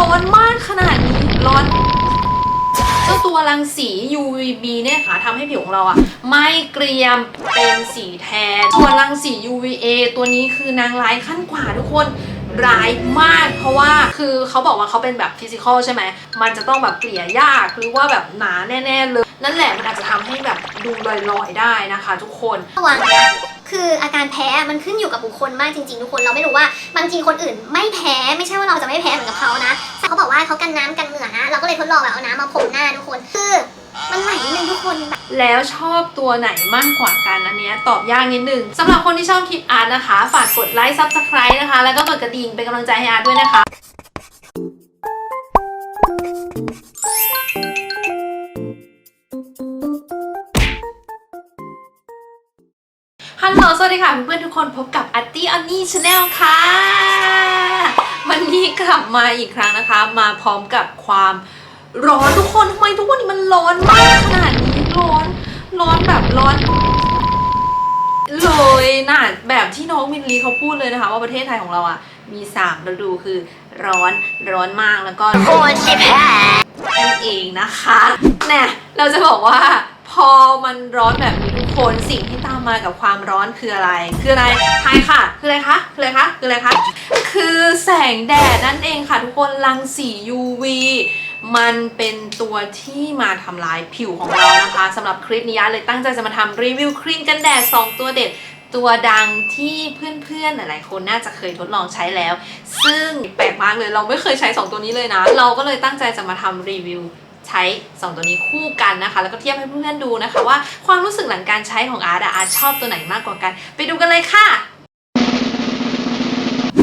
ร้อนมากขนาดนี้ร้อนเจ้าตัวรังสี UVB เนี่ยค่ะทำให้ผิวของเราอะไม่เกรียมเป็นสีแทน ส่วนรังสี UVA ตัวนี้คือนางร้ายขั้นกว่าทุกคนร้ายมาก เพราะว่าคือเขาบอกว่าเขาเป็นแบบฟิสิกอลใช่ไหม มันจะต้องแบบเกลี่ยยากหรือว่าแบบหนาแน่ ๆ เลย นั่นแหละมันอาจจะทำให้แบบดูลอยๆได้นะคะ ทุกคนระวังนะ คืออาการแพ้มันขึ้นอยู่กับบุคคลมากจริงๆทุกคนเราไม่รู้ว่าบางทีคนอื่นไม่แพ้ไม่ใช่ว่าเราจะไม่แพ้เหมือนกับเขานะเขาบอกว่าเขากันน้ำกันเหงื่อนะเราก็เลยทดลองแบบเอาน้ำมาพรมหน้าทุกคนคือมันไหลนิดนึงทุกคนแบบแล้วชอบตัวไหนมากกว่ากันอันเนี้ยตอบยากนิดนึงสำหรับคนที่ชอบคลิปอาร์ตนะคะ ฝากกดไลค์ซับสไครต์นะคะ แล้วก็กดกระดิ่งเป็นกำลังใจให้อาร์ตด้วยนะคะ สวัสดีค่ะเพื่อนๆทุกคนพบกับอัตตี้อันนี่ชาแนลค่ะ วันนี้กลับมาอีกครั้งนะคะ มาพร้อมกับความร้อนทุกคนทำไมทุกวันนี้มันร้อนมากขนาดนี้ร้อนร้อนแบบร้อนเลยนะแบบที่น้องมินลีเขาพูดเลยนะคะ ว่าประเทศไทยของเราอะมีสามฤดูคือร้อนร้อนมากแล้วก็โคตรชิบแพ้นั่นเองนะคะเนี่ยเราจะบอกว่าพอมันร้อนแบบนี้ ทุกคนสิ่งที่ตามมากับความร้อนคืออะไร คืออะไรทายค่ะ คืออะไรคะ คืออะไรคะ คืออะไรคะ คือแสงแดดนั่นเองค่ะทุกคนรังสี UV มันเป็นตัวที่มาทำลายผิวของเรานะคะสำหรับคลิปนี้เลยตั้งใจจะมาทำรีวิวครีมกันแดด 2 ตัวเด็ดตัวดังที่เพื่อนๆ หลายๆ คนน่าจะเคยทดลองใช้แล้ว ซึ่งแปลกมากเลยเราไม่เคยใช้ 2 ตัวนี้เลยนะ เราก็เลยตั้งใจจะมาทำรีวิว ใช้ 2 ตัวนี้คู่กันนะคะ แล้วก็เทียบให้เพื่อนๆดูนะคะว่าความรู้สึกหลังการใช้ของอาร์ตอะอาร์ตชอบตัวไหนมากกว่ากัน ไปดูกันเลยค่ะ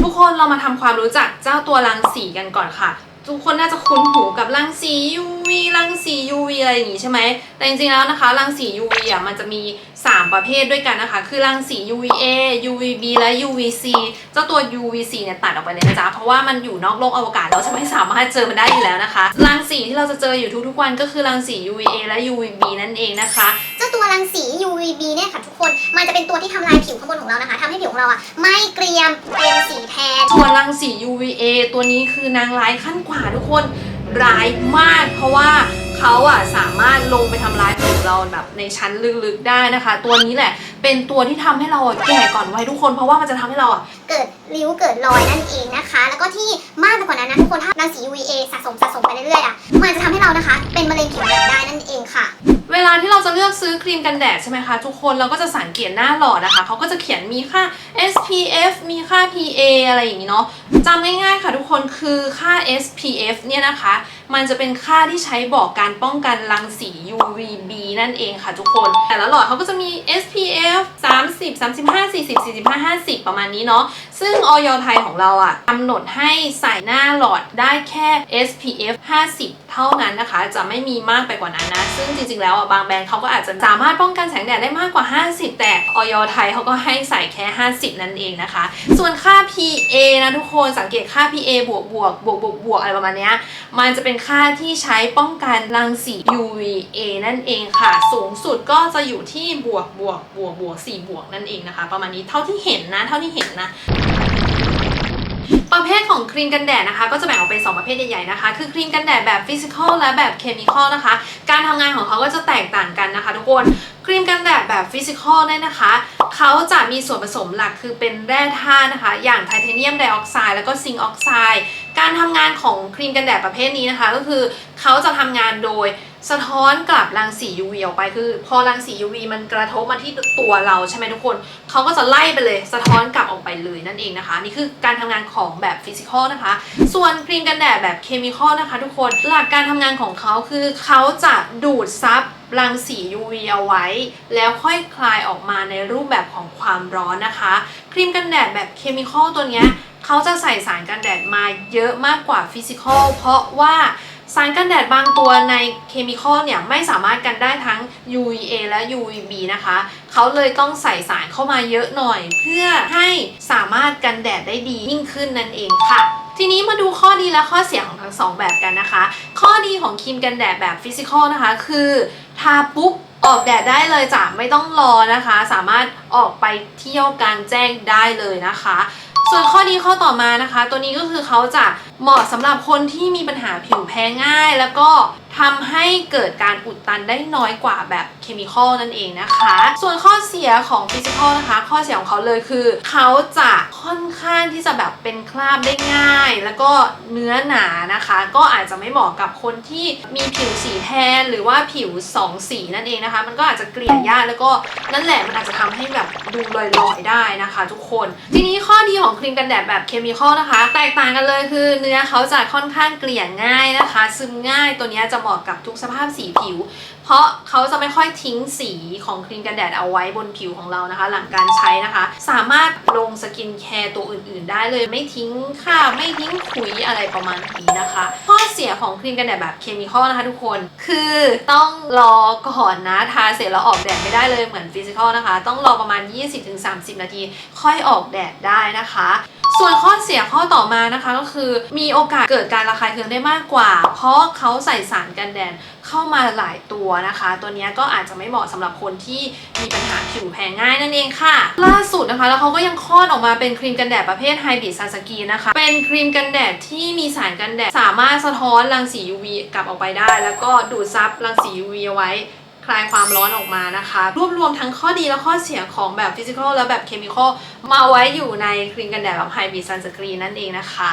ทุกคนเรามาทำความรู้จักเจ้าตัวรังสีกันก่อนค่ะ ทุกคนน่าจะคุ้นหูกับรังสีอยู่ UV รังสี UV อะไรอย่างงี้ใช่ไหมแต่จริงๆแล้วนะคะรังสี UV อะมันจะมี 3 ประเภทด้วยกันนะคะ คือรังสี UVA UVB และ UVC เจ้าตัว UVC เนี่ยตัดออกไปเลยนะจ๊ะ เพราะว่ามันอยู่นอกโลกอวกาศเราจะไม่สามารถเจอมันได้อยู่แล้วนะคะ รังสีที่เราจะเจออยู่ทุกๆวันก็คือรังสี UVA และ UVB นั่นเองนะคะ เจ้าตัวรังสี UVB เนี่ยค่ะทุกคน มันจะเป็นตัวที่ทำลายผิวข้างบนของเรานะคะทำให้ผิวของเราอะไม่เกรียมเป็นสีแทนส่วนรังสี UVA ตัวนี้คือนางร้ายขั้นกว่าทุกคน ร้ายมาก เพราะว่าเขาอะสามารถลงไปทำร้ายผิวเราแบบในชั้นลึกๆได้นะคะ ตัวนี้แหละ เป็นตัวที่ทำให้เราแก่ก่อนวัยทุกคน เพราะว่ามันจะทำให้เราอะเกิดริ้วเกิดรอยนั่นเองนะคะ แล้วก็ที่มากไปกว่านั้นนะทุกคนถ้ารังสี UVA สะสมสะสมไปเรื่อยๆอะมันจะทำให้เรานะคะ เป็นมะเร็งผิวหนังได้ เลือกซื้อครีมกันแดดใช่ไหมคะทุกคนเราก็จะสังเกตหน้าหลอดนะคะเขาก็จะเขียนมีค่า SPF มีค่า PA อะไรอย่างนี้เนาะจำง่ายๆค่ะทุกคนคือค่า SPF เนี่ยนะคะ มันจะเป็นค่าที่ใช้บอกการป้องกันรังสี UVB นั่นเองค่ะทุกคน แต่ละหลอดเขาก็จะมี SPF 30 35 40 45 50 ประมาณนี้เนาะ ซึ่งออยไทยของเราอะกำหนดให้ใส่หน้าหลอดได้แค่ SPF 50 เท่านั้นนะคะ จะไม่มีมากไปกว่านั้นนะ ซึ่งจริงๆแล้วอะบางแบรนด์เขาก็อาจจะสามารถป้องกันแสงแดดได้มากกว่า 50 แต่ออยไทยเขาก็ให้ใส่แค่ 50 นั่นเองนะคะ ส่วนค่า PA นะทุกคนสังเกตค่า PA บวกบวกบวกบวกบวกอะไรประมาณเนี้ยมันจะเป็นค่าที่ใช้ป้องกันรังสี UVA นั่นเองค่ะ สูงสุดก็จะอยู่ที่บวกบวกบวกบวก4บวกนั่นเองนะคะ ประมาณนี้เท่าที่เห็นนะ เท่าที่เห็นนะประเภทของครีมกันแดดนะคะ ก็จะแบ่งออกเป็น 2 ประเภทใหญ่ๆนะคะ คือครีมกันแดดแบบฟิสิกอลและแบบเคมีคอลนะคะ การทำงานของเขาก็จะแตกต่างกันนะคะทุกคนครีมกันแดดแบบฟิสิกอลเนี่ยนะคะ เขาจะมีส่วนผสมหลักคือเป็นแร่ธาตุนะคะ อย่างไทเทเนียมไดออกไซด์แล้วก็ซิงค์ออกไซด์ การทำงานของครีมกันแดดประเภทนี้นะคะ ก็คือเขาจะทำงานโดยสะท้อนกลับรังสี UV ออกไปคือ พอรังสี UV มันกระทบมาที่ตัวเราใช่ไหมทุกคนเขาก็จะไล่ไปเลย สะท้อนกลับออกไปเลยนั่นเองนะคะ นี่คือการทำงานของแบบฟิสิกอลนะคะ ส่วนครีมกันแดดแบบเคมีคอลนะคะ ทุกคนหลักการทำงานของเขาคือเขาจะดูดซับรังสี UV เอาไว้ แล้วค่อยคลายออกมาในรูปแบบของความร้อนนะคะ ครีมกันแดดแบบเคมีคอลตัวเนี้ย เขาจะใส่สารกันแดดมาเยอะมากกว่าฟิสิกอลเพราะว่าสารกันแดดบางตัวในเคมีคอลเนี่ยไม่สามารถกันได้ UVA และ UVB นะคะ เขาเลยต้องใส่สารเข้ามาเยอะหน่อย เพื่อให้สามารถกันแดดได้ดียิ่งขึ้นนั่นเองค่ะทีนี้มาดูข้อดีและข้อเสียของทั้งสองแบบกันนะคะ ข้อดีของครีมกันแดดแบบฟิสิกอลนะคะ คือทาปุ๊บออกแดดได้เลยจ้ะไม่ต้องรอนะคะ สามารถออกไปเที่ยวกลางแจ้งได้เลยนะคะ ส่วนข้อดีข้อต่อมานะคะ ตัวนี้ก็คือเขาจะเหมาะสำหรับคนที่มีปัญหาผิวแพ้ง่าย แล้วก็ ทำให้เกิดการอุดตันได้น้อยกว่าแบบเคมีคอลนั่นเองนะคะ ส่วนข้อเสียของฟิสิกอลนะคะ ข้อเสียของเขาเลยคือ เขาจะค่อนข้างที่จะแบบเป็นคราบได้ง่าย แล้วก็เนื้อหนานะคะ ก็อาจจะไม่เหมาะกับคนที่มีผิวสีแทน หรือว่าผิวสองสีนั่นเองนะคะ มันก็อาจจะเกลี่ยยากแล้วก็นั่นแหละมันอาจจะทำให้แบบดูลอยๆได้นะคะ ทุกคน ทีนี้ข้อดีของครีมกันแดดแบบเคมีคอลนะคะ แตกต่างกันเลยคือเนื้อเขาจะค่อนข้างเกลี่ยง่ายนะคะ ซึมง่ายตัวนี้จะเหมาะกับทุกสภาพสีผิว เพราะเขาจะไม่ค่อยทิ้งสีของครีมกันแดดเอาไว้บนผิวของเรานะคะ หลังการใช้นะคะ สามารถลงสกินแคร์ตัวอื่นๆ ได้เลยไม่ทิ้งค่าไม่ทิ้งขุยอะไรประมาณนี้นะคะ ข้อเสียของครีมกันแดดแบบเคมีคอลนะคะทุกคนคือต้องรอก่อนนะทาเสร็จแล้วออกแดดไม่ได้เลยเหมือนฟิสิกอลนะคะ ต้องรอประมาณ 20-30 นาที ค่อยออกแดดได้นะคะส่วนข้อเสียข้อต่อมานะคะก็คือมีโอกาสเกิดการระคายเคืองได้มากกว่า เพราะเขาใส่สารกันแดด เข้ามาหลายตัวนะคะ ตัวนี้ก็อาจจะไม่เหมาะสำหรับคนที่มีปัญหาผิวแพ้ง่ายนั่นเองค่ะ ล่าสุดนะคะ แล้วเขาก็ยังคลอดออกมาเป็นครีมกันแดดประเภทไฮบริดซันสกีนะคะ เป็นครีมกันแดดที่มีสารกันแดด สามารถสะท้อนรังสี UV กลับออกไปได้ แล้วก็ดูดซับรังสี UV เอาไว้คลายความร้อนออกมานะคะ รวบรวมทั้งข้อดีและข้อเสียของแบบฟิสิกอลและแบบเคมีคอลมาไว้อยู่ในครีมกันแดดแบบไฮบริดซันสกรีนนั่นเองนะคะ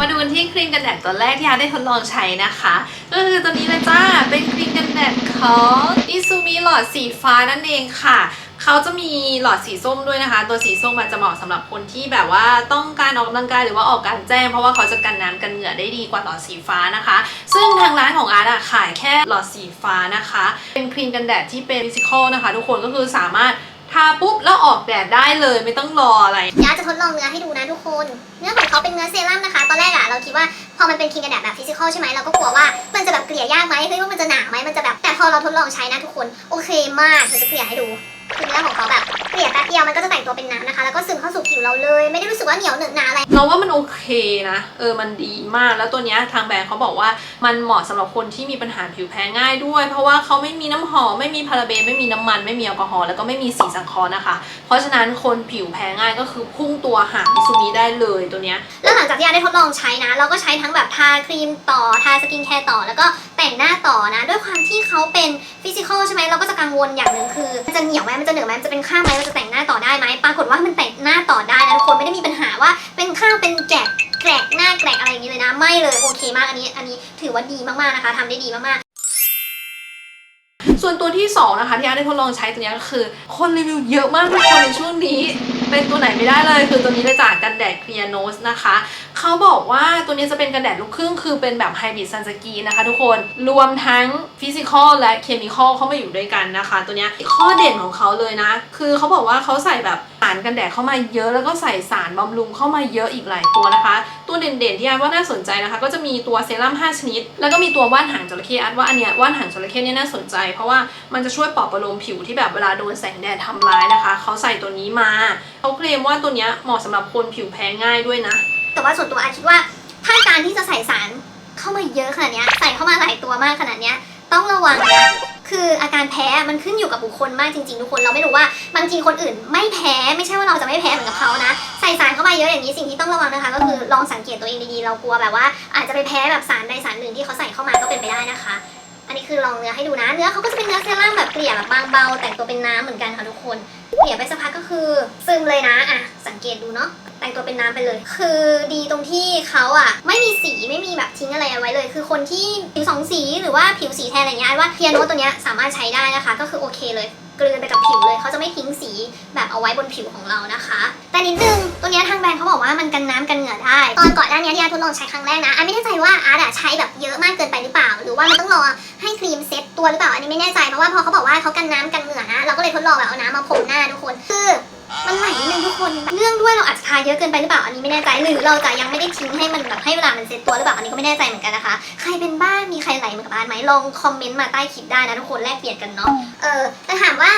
มาดูกันที่ครีมกันแดดตัวแรกที่อาร์ได้ทดลองใช้นะคะ ก็คือตัวนี้เลยจ้า เป็นครีมกันแดดของอิซูมิหลอดสีฟ้านั่นเองค่ะเขาจะมีหลอดสีส้มด้วยนะคะ ตัวสีส้มมันจะเหมาะสำหรับคนที่แบบว่าต้องการออกกำลังกายหรือว่าออกกลารแจ้งเพราะว่าเขาจะกันน้ำกันเหงื่อได้ดีกว่าหลอดสีฟ้านะคะ ซึ่งทางร้านของอาร์ตอะขายแค่หลอดสีฟ้านะคะ เป็นครีมกันแดดที่เป็นฟิสิกอลนะคะ ทุกคนก็คือสามารถ ทาปุ๊บแล้วออกแดดได้เลยไม่ต้องรออะไรยาจจะทดลองเนื้อให้ดูนะทุกคน เนื้อของเขาเป็นเนื้อเซรั่มนะคะ ตอนแรกอะเราคิดว่าพอมันเป็นครีมกันแดดแบบฟิสิกอลใช่ไหมเราก็กลัวว่ามันจะแบบเกลี่ยยากไหมเฮ้ยว่ามันจะหนาไหมมันจะแบบแต่พอเราทดลองใช้นะทุกคนโอเคมากเดี๋ยวจะเกลี่ยให้ดู คือเนื้อของเขาแบบเกลี่ยแป๊บเดียวมันก็จะแต่งตัวเป็นน้ำนะคะ แล้วก็ซึมเข้าสู่ผิวเราเลย ไม่ได้รู้สึกว่าเหนียวเหนอะหนาอะไร เราว่ามันโอเคนะ เออมันดีมากแล้วตัวเนี้ยทางแบรนด์เขาบอกว่ามันเหมาะสำหรับคนที่มีปัญหาผิวแพ้ง่ายด้วย เพราะว่าเขาไม่มีน้ำหอมไม่มีพาราเบนไม่มีน้ำมันไม่มีแอลกอฮอล์แล้วก็ไม่มีสีสังเคราะห์นะคะ เพราะฉะนั้นคนผิวแพ้ง่ายก็คือพุ่งตัวหามิซูมิได้เลยตัวเนี้ย แล้วหลังจากที่อาได้ทดลองใช้นะ เราก็ใช้ทั้งแบบทาครีมต่อทาสกินแคร์ต่อ แล้วก็แต่งหน้าต่อนะ ด้วยความที่เขาเป็นฟิสิกอลใช่ไหมเราก็จะกังวลอย่างหนึ่งคือมันจะเหนียวไหมมันจะเหนือไหมมันจะเป็นข้าวไหมมันจะแต่งหน้าต่อได้ไหมปรากฏว่ามันแต่งหน้าต่อได้นะทุกคนไม่ได้มีปัญหาว่าเป็นข้าวเป็นแกะแกรกหน้าแกรกอะไรอย่างนี้เลยนะ ไม่เลยโอเคมากอันนี้ อันนี้ถือว่าดีมากๆนะคะทำได้ดีมากๆ ส่วนตัวที่สองนะคะที่อาร์ได้ทดลองใช้ตัวนี้ก็คือ คนรีวิวเยอะมากทุกคนในช่วงนี้ เป็นตัวไหนไม่ได้เลย คือตัวนี้เลยจากกันแดดเคลียร์โนสนะคะเขาบอกว่าตัวนี้จะเป็นกันแดดลูกครึ่งคือเป็นแบบไฮบริดซันสกีนะคะทุกคนรวมทั้งฟิสิกอลและเคมีคอลเข้ามาอยู่ด้วยกันนะคะ ตัวนี้ข้อเด่นของเขาเลยนะ คือเขาบอกว่าเขาใส่แบบารกันแดดเข้ามาเยอะแล้วก็ใส่สารบำรุงเข้ามาเยอะอีกหลายตัวนะคะ ตัวเด่นๆที่อาร์ว่าน่าสนใจนะคะ ก็จะมีตัวเซรั่ม5ชนิด แล้วก็มีตัวว่านหางจระเข้อาร์ว่าอันเนี้ยว่านหางจระเข้เนี่ยน่าสนใจ เพราะว่ามันจะช่วยปลอบประโลมผิวที่แบบเวลาโดนแสงแดดทำร้ายนะคะเขาใส่ตัวนี้มาเขาเคลมว่าตัวเนี้ยเหมาะสำหรับคนผิวแพ้ง่ายด้วยนะ แต่ว่าส่วนตัวอาคิดว่าถ้าการที่จะใส่สารเข้ามาเยอะขนาดเนี้ยใส่เข้ามาหลายตัวมากขนาดเนี้ยต้องระวังนะ คืออาการแพ้มันขึ้นอยู่กับบุคคลมากจริงๆทุกคนเราไม่รู้ว่าบางทีคนอื่นไม่แพ้ไม่ใช่ว่าเราจะไม่แพ้เหมือนกับเขานะใส่สารเข้ามาเยอะอย่างนี้สิ่งที่ต้องระวังนะคะ ก็คือลองสังเกตตัวเองดีๆเรากลัวแบบว่า อาจจะไปแพ้แบบสารใดสารหนึ่งที่เขาใส่เข้ามาก็เป็นไปได้นะคะ อันนี้คือลองเนื้อให้ดูนะเนื้อเขาก็จะเป็นเนื้อเซรั่มแบบเกลี่ยแบบบางเบาแต่งตัวเป็นน้ำเหมือนกันค่ะทุกคนเกลี่ยไปสักพักก็คือซึมเลยนะอะสังเกตดูเนาะ แต่งตัวเป็นน้ำไปเลย คือดีตรงที่เขาอะไม่มีสีไม่มีแบบทิ้งอะไรเอาไว้เลย คือคนที่ผิวสองสีหรือว่าผิวสีแทนอะไรเงี้ยว่าเพียโนตัวเนี้ยสามารถใช้ได้นะคะ ก็คือโอเคเลยกลืนไปกับผิวเลย เขาจะไม่ทิ้งสีแบบเอาไว้บนผิวของเรานะคะ แต่นิดนึง ตัวเนี้ยทางแบรนด์เขาบอกว่ามันกันน้ำกันเหงื่อได้ ตอนก่อนหน้านี้ที่อาร์ตทดลองใช้ครั้งแรกนะอาร์ตไม่แน่ใจว่าอาร์ตอะใช้แบบเยอะมากเกินไปหรือเปล่า หรือว่ามันต้องรอให้ครีมเซ็ตตัวหรือเปล่า อันนี้ไม่แน่ใจ เพราะว่าพอเขาบอกว่าเขากันน้ำกันเหงื่อนะ เราก็เลยทดลองแบบเอาน้ำมาพรมหน้าทุกคน คือ มันไหลนิดนึงทุกคนเนื่องด้วยเราอาจจะทาเยอะเกินไปหรือเปล่าอันนี้ไม่แน่ใจหรือเราจะยังไม่ได้ทิ้งให้มันแบบให้เวลามันเซ็ตตัวหรือเปล่าอันนี้ก็ไม่แน่ใจเหมือนกันนะคะ ใครเป็นบ้างมีใครไหลเหมือนกับบ้านไหมลองคอมเมนต์มาใต้คลิปได้นะทุกคนแลกเปลี่ยนกันเนาะเออแต่ถามว่า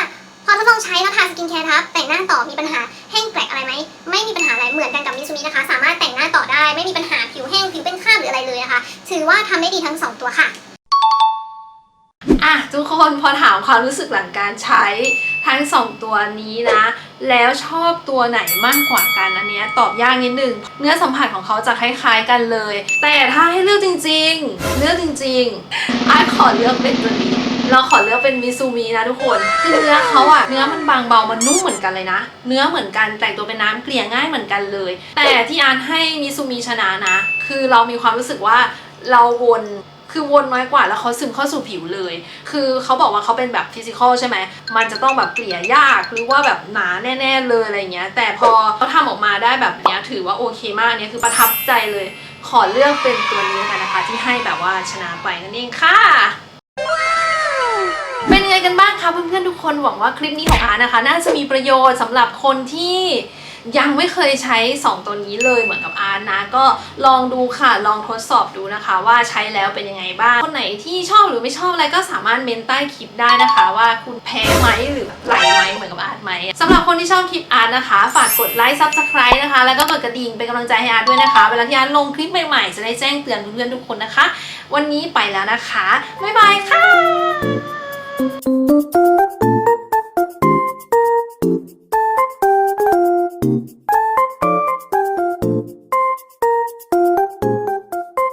พอทดลองใช้แล้วทาสกินแคร์ทับแต่งหน้าต่อมีปัญหาแห้งแกรกอะไรไหมไม่มีปัญหาอะไรเหมือนกันกับมิซูมินะคะ สามารถแต่งหน้าต่อได้ไม่มีปัญหาผิวแห้งผิวเป็นคราบหรืออะไรเลยนะคะ ถือว่าทำได้ดีทั้งสองตัวค่ะ อะ ทุกคนพอถามความรู้สึกหลังการใช้ ทั้งสองตัวนี้นะ แล้วชอบตัวไหนมากกว่ากันอันเนี้ยตอบยากนิดนึง เนื้อสัมผัสของเขาจะคล้ายๆกันเลย แต่ถ้าให้เลือกจริงๆ เลือกจริงๆอาร์ตขอเลือกเป็นตัวนี้เราขอเลือกเป็นมิซูมินะทุกคน คือเนื้อเขาอะเนื้อมันบางเบา มันนุ่มเหมือนกันเลยนะ เนื้อเหมือนกันแต่งตัวเป็นน้ำเกลี่ยง่ายเหมือนกันเลย แต่ที่อาร์ตให้มิซูมิชนะนะ คือเรามีความรู้สึกว่าเราวน คือวนน้อยกว่าแล้วเขาซึมเข้าสู่ผิวเลย คือเขาบอกว่าเขาเป็นแบบฟิสิกอลใช่ไหม มันจะต้องแบบเกลี่ยยากหรือว่าแบบหนาแน่ๆเลยอะไรเงี้ย แต่พอเขาทำออกมาได้แบบเนี้ยถือว่าโอเคมากนเนี้ยคือประทับใจเลย ขอเลือกเป็นตัวนี้กันนะคะ ที่ให้แบบว่าชนะไปนั่นเองค่ะเป็นยังไงกันบ้างคะเพื่อนๆทุกคนหวังว่าคลิปนี้ของอานะคะ น่าจะมีประโยชน์สำหรับคนที่ ยังไม่เคยใช้ 2 ตัวนี้เลยเหมือนกับอาร์ตนะ ก็ลองดูค่ะลองทดสอบดูนะคะว่าใช้แล้วเป็นยังไงบ้าง คนไหนที่ชอบหรือไม่ชอบอะไรก็สามารถเมนใต้คลิปได้นะคะ ว่าคุณแพ้ไหมหรือไหลไหมเหมือนกับอาร์ตไหมสำหรับคนที่ชอบคลิปอาร์ตนะคะฝากกดไลค์ซับสไครต์นะคะ แล้วก็กดกระดิ่งเป็นกำลังใจให้อาร์ตด้วยนะคะเวลาที่อาร์ตลงคลิปใหม่ๆ จะได้แจ้งเตือนเพื่อนๆทุกคนนะคะ วันนี้ไปแล้วนะคะบ๊ายบายค่ะ